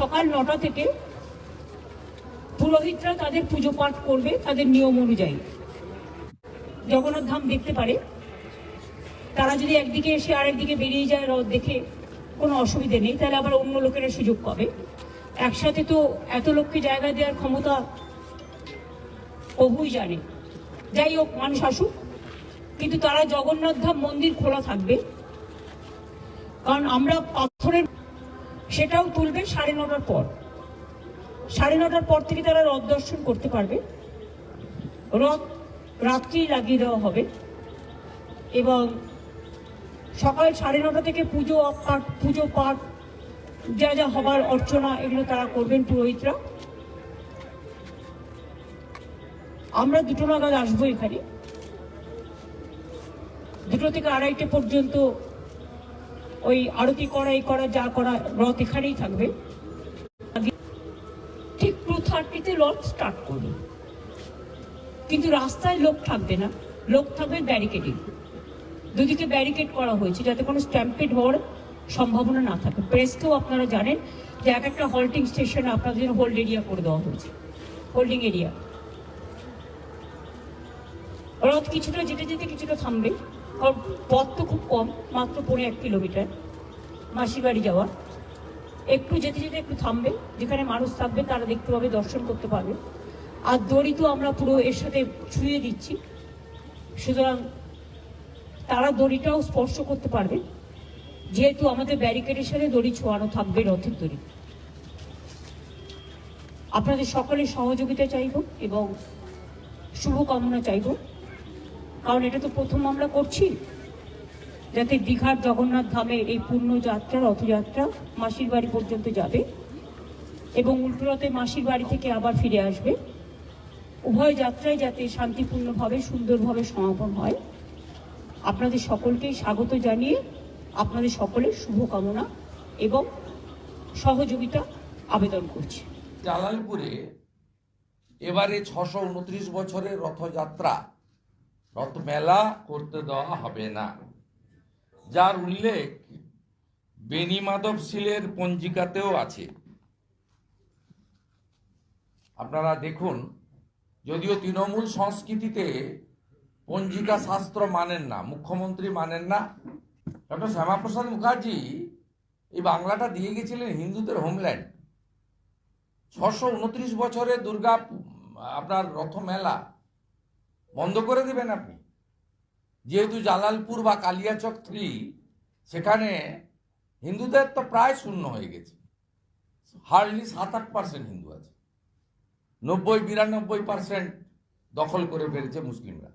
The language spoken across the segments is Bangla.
সকাল নটা থেকে পুরোহিতরা তাদের পুজো পাঠ করবে তাদের নিয়ম অনুযায়ী। জগন্নাথ ধাম দেখতে পারে। তারা যদি একদিকে এসে আরেকদিকে বেরিয়ে যায় রথ দেখে কোনো অসুবিধে নেই, তাহলে আবার অন্য লোকেরা সুযোগ পাবে। একসাথে তো এত লোককে জায়গা দেওয়ার ক্ষমতা প্রভুই জানে। যাই হোক, মানুষ আসুক। কিন্তু তারা জগন্নাথ ধাম মন্দির খোলা থাকবে। কারণ আমরা পাথরের সেটাও তুলবে সাড়ে নটার পর। সাড়ে নটার পর থেকে তারা রথ দর্শন করতে পারবে। রথ রাত্রি লাগিয়ে দেওয়া হবে। এবং সকাল সাড়ে নটা থেকে পুজো পাঠ পুজো পাঠ, যা যা হবার অর্চনা এগুলো তারা করবেন পুরোহিতরা। আমরা দুটো নাগাদ আসব এখানে। দুটো থেকে আড়াইটে পর্যন্ত ওই আরতি করা, এই করা, যা করা রথ এখানেই থাকবে। ঠিক টু থার্টিতে রথ স্টার্ট করবে। কিন্তু রাস্তায় লোক থাকবে না। লোক থাকবে ব্যারিকেডিং। দুদিকে ব্যারিকেড করা হয়েছে, যাতে কোনো স্ট্যাম্পেড হওয়ার সম্ভাবনা না থাকে। প্রেসকেও আপনারা জানেন যে এক একটা হল্টিং স্টেশনে আপনাদের হোল্ড এরিয়া করে দেওয়া হয়েছে। হোল্ডিং এরিয়া রথ কিছুটা যেতে যেতে কিছুটা থামবে। কারণ পথ তো খুব কম, মাত্র পনেরো এক কিলোমিটার মাসির বাড়ি যাওয়া। একটু যেতে যেতে একটু থামবে, যেখানে মানুষ থাকবে তারা দেখতে পাবে, দর্শন করতে পারবে। আর দড়ি তো আমরা পুরো এর সাথে ছুঁয়ে দিচ্ছি। সুতরাং তারা দড়িটাও স্পর্শ করতে পারবে। যেহেতু আমাদের ব্যারিকেডের সাথে দড়ি ছোঁয়ানো থাকবে রথের দড়ি। আপনাদের সকলের সহযোগিতা চাইব এবং শুভকামনা চাইব। কারণ এটা তো প্রথম আমরা করছি। যাতে দীঘার জগন্নাথ ধামের এই পূর্ণ যাত্রা, রথযাত্রা মাসির বাড়ি পর্যন্ত যাবে এবং উল্টোরথে মাসির বাড়ি থেকে আবার ফিরে আসবে। উভয় যাত্রায় যাতে শান্তিপূর্ণভাবে, সুন্দরভাবে সমাপন হয়। আপনাদের সকলকেই স্বাগত জানিয়ে আপনাদের সকলের শুভকামনা এবং সহযোগিতা আবেদন করছি। জালালপুরে এবারে ছশো উনত্রিশ বছরের রথযাত্রা রথ মেলা করতে দেওয়া হবে না। যার উল্লেখ বেনি মাধব শিলের পঞ্জিকাতেও আছে। আপনারা দেখুন, যদিও তৃণমূল সংস্কৃতিতে পঞ্জিকা শাস্ত্র মানেন না, মুখ্যমন্ত্রী মানেন না, ডক্টর শ্যামাপ্রসাদ মুখার্জি এই বাংলাটা দিয়ে গেছিলেন হিন্দুদের হোমল্যান্ড। ছশো উনত্রিশ বছরে দুর্গা, আপনার রথ মেলা বন্ধ করে দেবেন আপনি। যেহেতু জালালপুর বা কালিয়াচক থ্রি সেখানে হিন্দুদের তো প্রায় শূন্য হয়ে গেছে। হার্ডলি সাত আট পার্সেন্ট হিন্দু আছে। নব্বই, বিরানব্বই পার্সেন্ট দখল করে ফেলেছে মুসলিমরা।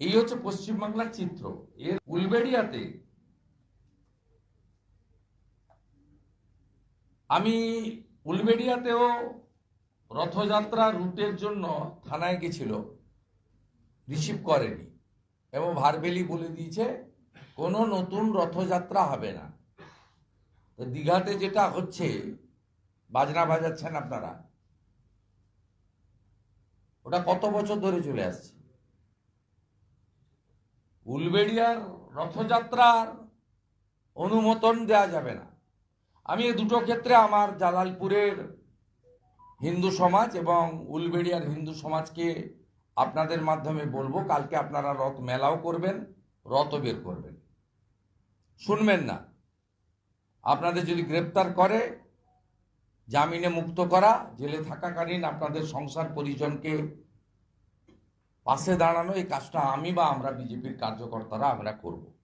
এই হচ্ছে পশ্চিমবাংলার চিত্র। এর উলবেড়িয়াতে আমি উলবেড়িয়াতেও রথযাত্রা রুটের জন্য থানায় গেছিল। রিসিভ করেনি। এবং ভারবেলি বলে দিয়েছে, কোনো নতুন রথযাত্রা হবে না। তো দীঘাতে যেটা হচ্ছে, বাজনা বাজাচ্ছেন আপনারা। ওটা কত বছর ধরে চলে আসছে? উলবেড়িয়ার রথযাত্রার অনুমোদন দেওয়া যাবে না। আমি দুটো ক্ষেত্রে আমার জালালপুরের হিন্দু সমাজ এবং উলবেড়িয়ার হিন্দু সমাজকে আপনাদের মাধ্যমে বলব, কালকে আপনারা রথ মেলাও করবেন, রথও বের করবেন। শুনবেন না। আপনাদের যদি গ্রেপ্তার করে, জামিনে মুক্ত করা, জেলে থাকাকালীন আপনাদের সংসার পরিজনকে পাশে দাঁড়ানো, এই কাজটা আমি বা আমরা বিজেপির কার্যকর্তারা আমরা করব।